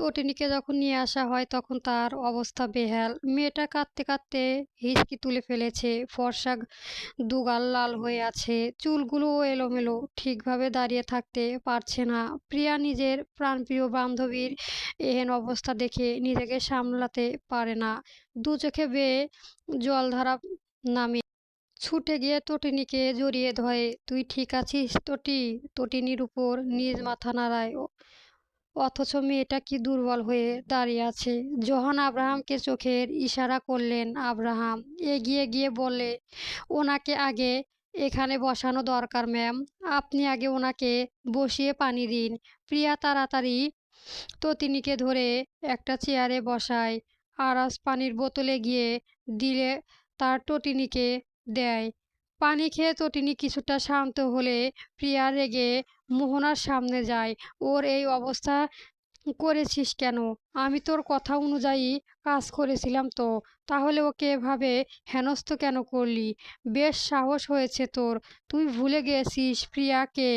তটিনীকে যখন নিয়ে আসা হয় তখন তার অবস্থা বেহাল। মেয়েটা কাঁদতে কাঁদতে হিচকি তুলে ফেলেছে, ফর্সা দুগাল লাল হয়ে আছে চুলগুলোও এলোমেলো, ঠিকভাবে দাঁড়িয়ে থাকতে পারছে না। প্রিয়া নিজের প্রাণপ্রিয় বান্ধবীর এহেন অবস্থা দেখে নিজেকে সামলাতে পারে না। দু চোখে বেয়ে জলধারা নামে। ছুটে গিয়ে তটিনীকে জড়িয়ে ধরে, তুই ঠিক আছিস তটি তটিনীর উপর নিজ মাথা নাড়ায় অথচ মেয়েটা কি দুর্বল হয়ে দাঁড়িয়ে আছে। জোহান আব্রাহামকে চোখের ইশারা করলেন, আব্রাহাম, এগিয়ে গিয়ে বলে, ওনাকে আগে এখানে বসানো দরকার, ম্যাম। আপনি আগে ওনাকে বসিয়ে পানি দিন। প্রিয়া তাড়াতাড়ি ততিনীকে ধরে একটা চেয়ারে বসায়, আরাস পানির বোতলে গিয়ে দিলে তার তটিনীকে দেয়। পানি খেয়ে তটিনী কিছুটা শান্ত হলে প্রিয়া রেগে মোহনার সামনে যায় ওর এই অবস্থা করেছিস কেন? আমি তোর কথা অনুযায়ী কাজ করেছিলাম তো। তাহলে ওকে এভাবে হেনস্থ কেন করলি? বেশ সাহস হয়েছে তোর। তুই ভুলে গেছিস প্রিয়াকে?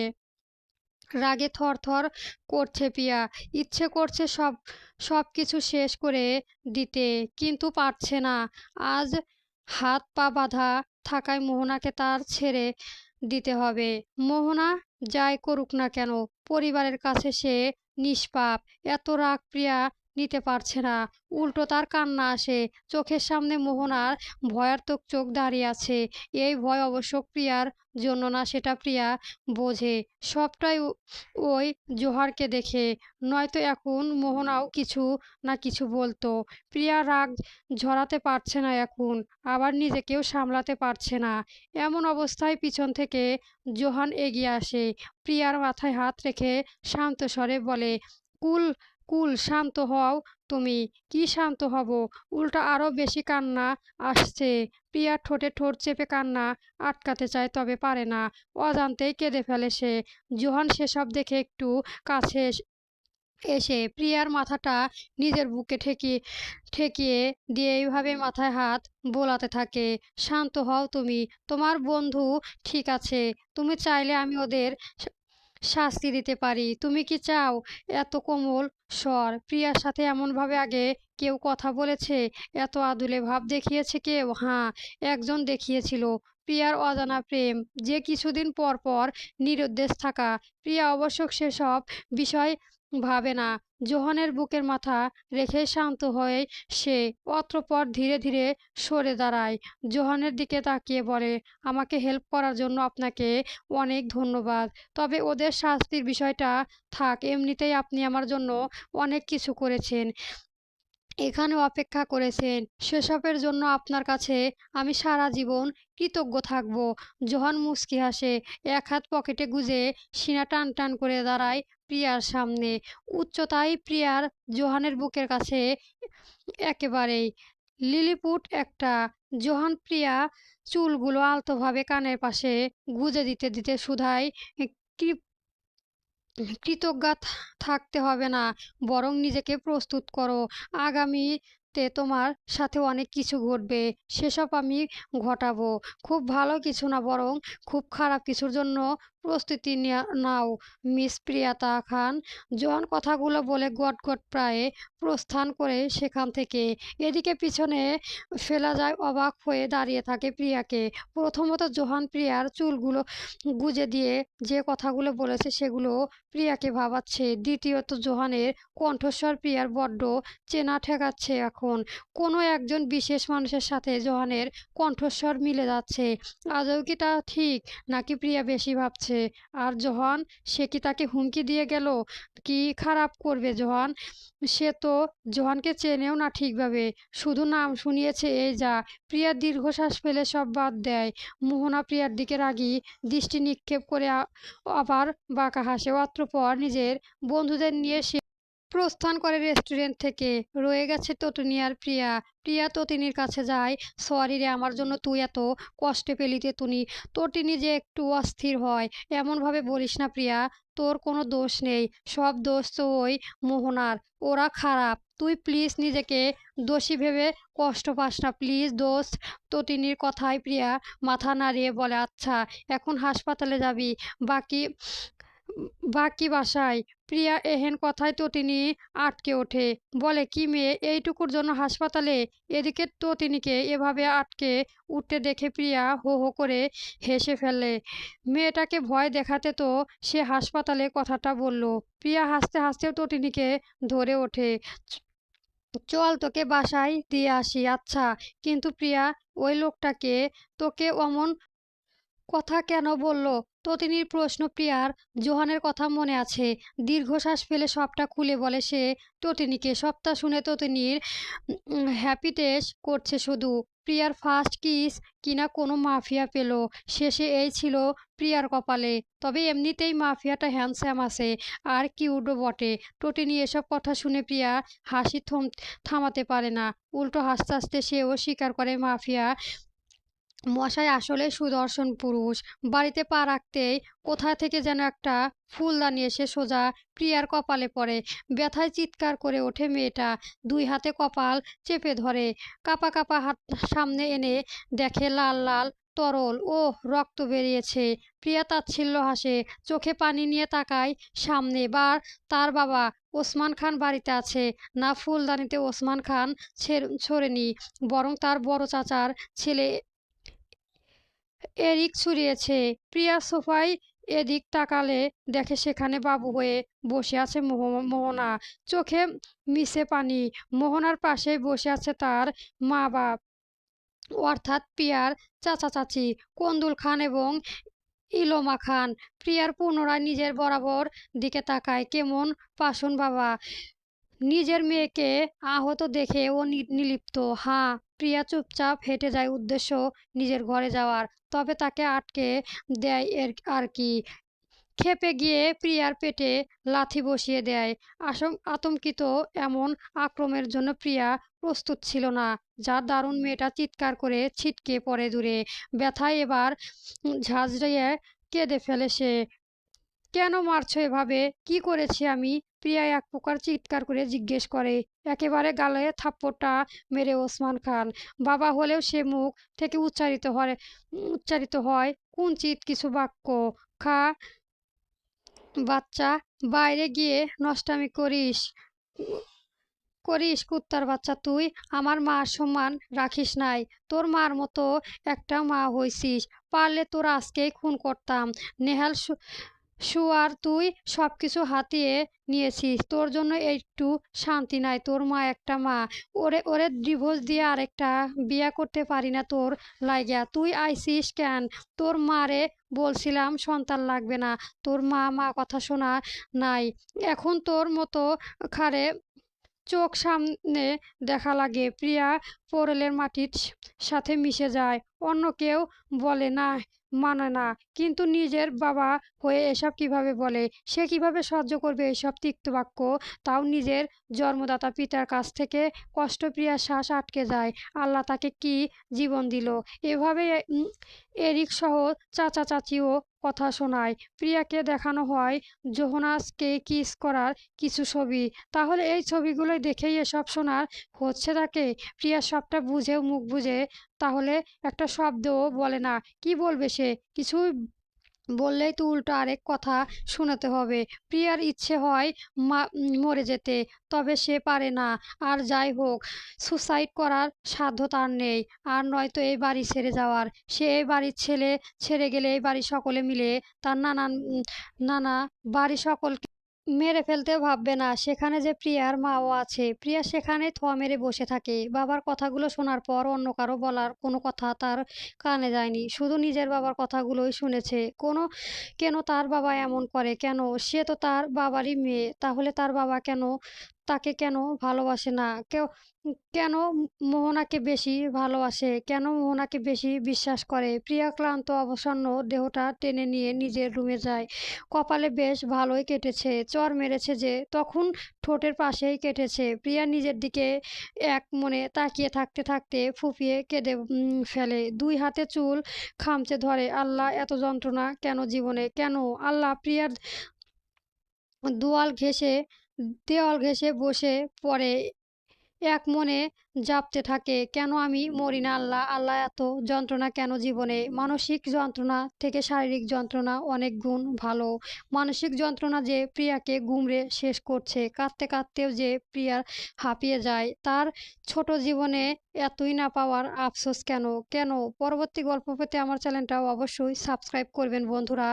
রাগে থরথর করছে প্রিয়া। ইচ্ছে করছে সব সব কিছু শেষ করে দিতে, কিন্তু পারছে না। আজ হাত পা বাঁধা থাকায় মোহনাকে তার ছেড়ে দিতে হবে। মোহনা যাই করুক না কেন পরিবারের কাছে সে নিষ্পাপ। এত রাগ প্রিয়া নিতে পারছে না। উল্টো তার কান্না আসে। চোখের সামনে মোহনার ভয়ার্থক চোখ দাঁড়িয়ে আছে। এই ভয় অবশ্য প্রিয়ার জন্য না, সেটা প্রিয়া বোঝে। সবটাই ওই জোহারকে দেখে। নয়তো এখন মোহনাও কিছু না কিছু বলতো। প্রিয়া রাগ ঝরাতে পারছে না এখন। আবার নিজেকেও সামলাতে পারছে না। এমন অবস্থায় পিছন থেকে জোহান এগিয়ে আসে। প্রিয়ার মাথায় হাত রেখে শান্ত স্বরে বলে, কুল কুল শান্ত হও তুমি, কি শান্ত হব? উল্টা আরও বেশি কান্না আসছে। প্রিয়ার ঠোঁটে ঠোঁট চেপে কান্না আটকাতে চায়, তবে পারে না। অজান্তেই কেঁদে ফেলে সে। জোহান সেসব দেখে একটু কাছে এসে প্রিয়ার মাথাটা নিজের বুকে ঠেকিয়ে ঠেকিয়ে দিয়ে এইভাবে মাথায় হাত বোলাতে থাকে। শান্ত হও তুমি, তোমার বন্ধু ঠিক আছে। তুমি চাইলে আমি ওদের শাস্তি দিতে পারি। তুমি কি চাও? এত কোমল স্বর প্রিয়ার সাথে এমনভাবে আগে কেউ কথা বলেছে? এত আদুলে ভাব দেখিয়েছে কেউ? হ্যাঁ একজন দেখিয়েছিল। প্রিয়ার অজানা প্রেম, যে কিছুদিন পর পর নিরুদ্দেশ থাকা। প্রিয়া অবশ্য সেসব বিষয় ভাবে না। জোহানের বুকের মাথা রেখে শান্ত হয়ে সে অত্রপর ধীরে ধীরে সরে দাঁড়ায়। জোহানের দিকে তাকিয়ে বলে, আমাকে হেল্প করার জন্য আপনাকে অনেক ধন্যবাদ। তবে ওদের শাস্তির বিষয়টা থাক, এমনিতেই আপনি আমার জন্য অনেক কিছু করেছেন। এখানে অপেক্ষা করেছেন, সেসবের জন্য আপনার কাছে আমি সারা জীবন কৃতজ্ঞ থাকব। জোহান মুচকি হাসে, এক হাত পকেটে গুজে সিনা টান টান করে দাঁড়ায় প্রিয়ার সামনে। উচ্চতায় প্রিয়ার জোহানের বুকের কাছে একেবারেই লিলিপুট একটা। জোহান প্রিয়া চুলগুলো আলতোভাবে কানের পাশে গুজে দিতে দিতে কৃপ- কৃতজ্ঞা থাকতে হবে না। বরং নিজেকে প্রস্তুত করো। আগামী তে তোমার সাথে অনেক কিছু ঘটবে। সেসব আমি ঘটাবো। খুব ভালো কিছু না, বরং খুব খারাপ কিছুর জন্য প্রস্তুতি নাও, মিস প্রিয়াতা খান। জোয়ান কথাগুলো বলে গটগট প্রায়ে প্রস্থান করে সেখান থেকে। এদিকে পিছনে ফেলা যায় অবাক হয়ে দাঁড়িয়ে থাকে প্রিয়াকে। প্রথমত জোহান প্রিয়ার চুলগুলো গুজে দিয়ে যে কথাগুলো বলেছে সেগুলো প্রিয়াকে ভাবাচ্ছে। দ্বিতীয়ত জোহানের কণ্ঠস্বর প্রিয়ার বড্ড চেনা ঠেকাচ্ছে এখন। কোনো একজন বিশেষ মানুষের সাথে জোহানের কণ্ঠস্বর মিলে যাচ্ছে। আদৌ কি তা ঠিক, নাকি প্রিয়া বেশি ভাবছে? আর জহান, সে কি তাকে হুমকি দিয়ে গেল? কি খারাপ করবে জহান? সে তো জহানকে চেনেও না ঠিকভাবে। শুধু নাম শুনিয়েছে এই যা প্রিয়া দীর্ঘশ্বাস ফেলে সব বাদ দেয়। মোহনা প্রিয়ার দিকে রাগি, দৃষ্টি নিক্ষেপ করে আবার বাঁকা হাসে। অত্রপর নিজের বন্ধুদের নিয়ে সে প্রস্থান করে রেস্টুরেন্ট থেকে। রয়ে গেছে তটিনী আর প্রিয়া। প্রিয়া তটিনীর কাছে যায়। সরি রে, আমার জন্য তুই এত কষ্টে পেলি তেতুনি তটিনী যে একটু অস্থির হয় এমনভাবে বলিস না প্রিয়া। তোর কোনো দোষ নেই। সব দোষ তো ওই মোহনার। ওরা খারাপ। তুই প্লিজ নিজেকে দোষী ভেবে কষ্ট পাস না। প্লিজ দোষ তটিনীর কথায় প্রিয়া মাথা নাড়িয়ে বলে আচ্ছা এখন হাসপাতালে যাবি। বাকি বাকি বাসায় প্রিয়া এহেন কথায় তটিনী আটকে ওঠে। বলে, কি মেয়ে, এইটুকুর জন্য হাসপাতালে? এদিকে তটিনীকে এভাবে আটকে উঠতে দেখে প্রিয়া হো হো করে হেসে ফেলে। মেয়েটাকে ভয় দেখাতে তো সে হাসপাতালে কথাটা বলল। প্রিয়া হাসতে হাসতেও তটিনীকে ধরে ওঠে। চল তোকে বাসায় দিয়ে আসি আচ্ছা। কিন্তু প্রিয়া, ওই লোকটাকে তোকে অমন কথা কেন বলল? তটিনীর প্রশ্ন, প্রিয়ার, জোহানের কথা মনে আছে। দীর্ঘশ্বাস ফেলে সবটা খুলে বলে সে তটিনীকে সবটা শুনে তটিনীর হ্যাপিটেস করছে শুধু। প্রিয়ার ফার্স্ট কিস কিনা কোনো মাফিয়া পেল। শেষে এই ছিল প্রিয়ার কপালে। তবে এমনিতেই মাফিয়াটা হ্যান্ডস্যাম আছে আর কিউডও বটে। টোটিনি এসব কথা শুনে প্রিয়া হাসি থম, থামাতে পারে না। উল্টো হাসতে হাসতে সেও স্বীকার করে মাফিয়া মশাই আসলে সুদর্শন পুরুষ। বাড়িতে পা রাখতেই কোথা থেকে যেন একটা ফুলদানি এসে সোজা প্রিয়ার কপালে পড়ে। ব্যথায় চিৎকার করে ওঠে মেয়েটা, দুই হাতে কপাল চেপে ধরে, কাপা কাপা হাত সামনে এনে দেখে লাল লাল, তরল ও রক্ত বেরিয়েছে। প্রিয়া তাচ্ছিল্য হাসে, চোখে পানি নিয়ে তাকায় সামনে। বার তার বাবা ওসমান খান বাড়িতে আছে। না ফুলদানিতে ওসমান খান ছড়েনি, বরং তার বড় চাচার ছেলে এরিক ছুরিয়েছে প্রিয়া সোফায় এদিক তাকালে দেখে সেখানে বাবু হয়ে বসে আছে মোহনা। চোখে মিশে পানি। মোহনার পাশে বসে আছে তার মা বাপ অর্থাৎ প্রিয়ার চাচা চাচি কন্দুল খান এবং ইলোমা খান। প্রিয়ার পুনরায় নিজের বরাবর দিকে তাকায়। কেমন পাশুন বাবা। নিজের মেয়েকে আহত দেখে ও নিলিপ্ত হা, প্রিয়া চুপচাপ হেঁটে যায় উদ্দেশ্য নিজের ঘরে যাওয়ার, তবে তাকে আটকে দেয় এর আর কি। খেপে গিয়ে প্রিয়ার পেটে লাথি বসিয়ে দেয়। আসম, আতঙ্কিত এমন আক্রমের জন্য প্রিয়া প্রস্তুত ছিল না যার দারুণ মেয়েটা চিৎকার করে ছিটকে পড়ে দূরে। ব্যথায় এবার ঝাঁঝরিয়ে কেঁদে ফেলে সে। কেন মারছো এভাবে? কি করেছি আমি? প্রিয়া এক প্রকার চিৎকার করে জিজ্ঞেস করে, একেবারে গালে থাপ্পড়টা মেরে ওসমান খান, বাবা হলেও সে মুখ থেকে উচ্চারিত হয় উচ্চারিত হয় কুঞ্চিত কিছু বাক্য? খা, বাচ্চা, বাইরে গিয়ে নষ্টামি করিস করিস, কুত্তার বাচ্চা, তুই আমার মার সম্মান রাখিস নাই, তোর মার মতো একটা মা হইছিস, পারলে তোর আজকেই খুন করতাম, নেহাল শুয়ার তুই সব কিছু হাতিয়ে নিয়েছিস। তোর জন্য একটু শান্তি নাই। তোর মা একটা মা। ওরে ওরে ডিভোর্স দিয়ে আরেকটা বিয়া করতে পারি না তোর লাইগা। তুই আইসিস কেন? তোর মারে বলছিলাম সন্তান লাগবে না। তোর মা মা কথা শোনা নাই। এখন তোর মতো খারে চোখ সামনে দেখা লাগে। প্রিয়া পোরেলের মাটির সাথে মিশে যায়। অন্য কেউ বলে না মানে না। কিন্তু নিজের বাবা হয়ে এসব কীভাবে বলে? সে কীভাবে সহ্য করবে এসব তিক্ত বাক্য? তাও নিজের জন্মদাতা পিতার কাছ থেকে কষ্টপ্রিয়া শ্বাস আটকে যায়। আল্লাহ তাকে কি জীবন দিল? এভাবে এরিক সহ চাচা চাচিও কথা শোনায়। প্রিয়াকে দেখানো হয়, জোহনাসকে কিস করার কিছু ছবি। তাহলে এই ছবিগুলোই দেখেই এসব শোনার হচ্ছে তাকে? প্রিয়া সবটা বুঝেও মুখ বুঝে, তাহলে একটা শব্দও বলে না। কি বলবে সে? কিছুই বললেই তো উল্টো আরেক কথা শোনাতে হবে। প্রিয়ার ইচ্ছে হয় মা, মরে যেতে, তবে সে পারে না। আর যাই হোক, সুসাইড করার সাধ্য তার নেই। আর নয়তো এই বাড়ি ছেড়ে যাওয়ার। সে এই বাড়ির ছেলে ছেড়ে গেলে এই বাড়ি সকলে মিলে তার নানান, নানা বাড়ি সকলকে মেরে ফেলতেও ভাববে না। সেখানে যে প্রিয়ার মাও আছে, প্রিয়া সেখানে থোয়া মেরে বসে থাকে। বাবার কথাগুলো শোনার পর অন্য কারও বলার কোনো কথা তার কানে যায়নি। শুধু নিজের বাবার কথাগুলোই শুনেছে। কোনো, কেন তার বাবা এমন করে? কেন? সে তো তার বাবারই মেয়ে। তাহলে তার বাবা কেন তাকে কেন ভালোবাসে না? কেউ, কেন মোহনাকে বেশি ভালোবাসে? কেন মোহনাকে বেশি বিশ্বাস করে? প্রিয়া ক্লান্ত, অবসন্ন দেহটা টেনে নিয়ে নিজের রুমে যায়। কপালে বেশ ভালোই কেটেছে। চর মেরেছে যে তখন ঠোঁটের পাশেই কেটেছে। প্রিয়া নিজের দিকে এক মনে তাকিয়ে থাকতে থাকতে ফুপিয়ে কেঁদে ফেলে। দুই হাতে চুল খামচে ধরে, আল্লাহ, এত যন্ত্রণা কেন জীবনে? কেন? আল্লাহ প্রিয়ার দোয়াল ঘেঁষে দেওয়াল ঘেঁষে বসে পড়ে, এক মনে জাপতে থাকে, কেন আমি মরি না আল্লাহ? আল্লাহ এত যন্ত্রণা কেন জীবনে? মানসিক যন্ত্রণা থেকে শারীরিক যন্ত্রণা অনেক গুণ ভালো। মানসিক যন্ত্রণা যে প্রিয়াকে গুমড়ে শেষ করছে, কাঁদতে কাঁদতেও যে প্রিয়ার হাঁপিয়ে যায়, তার ছোট জীবনে এতই না পাওয়ার আফসোস কেন? কেন? পরবর্তী গল্প পেতে আমার চ্যানেলটা অবশ্যই সাবস্ক্রাইব করবেন বন্ধুরা।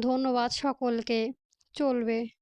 ধন্যবাদ সকলকে। চলবে।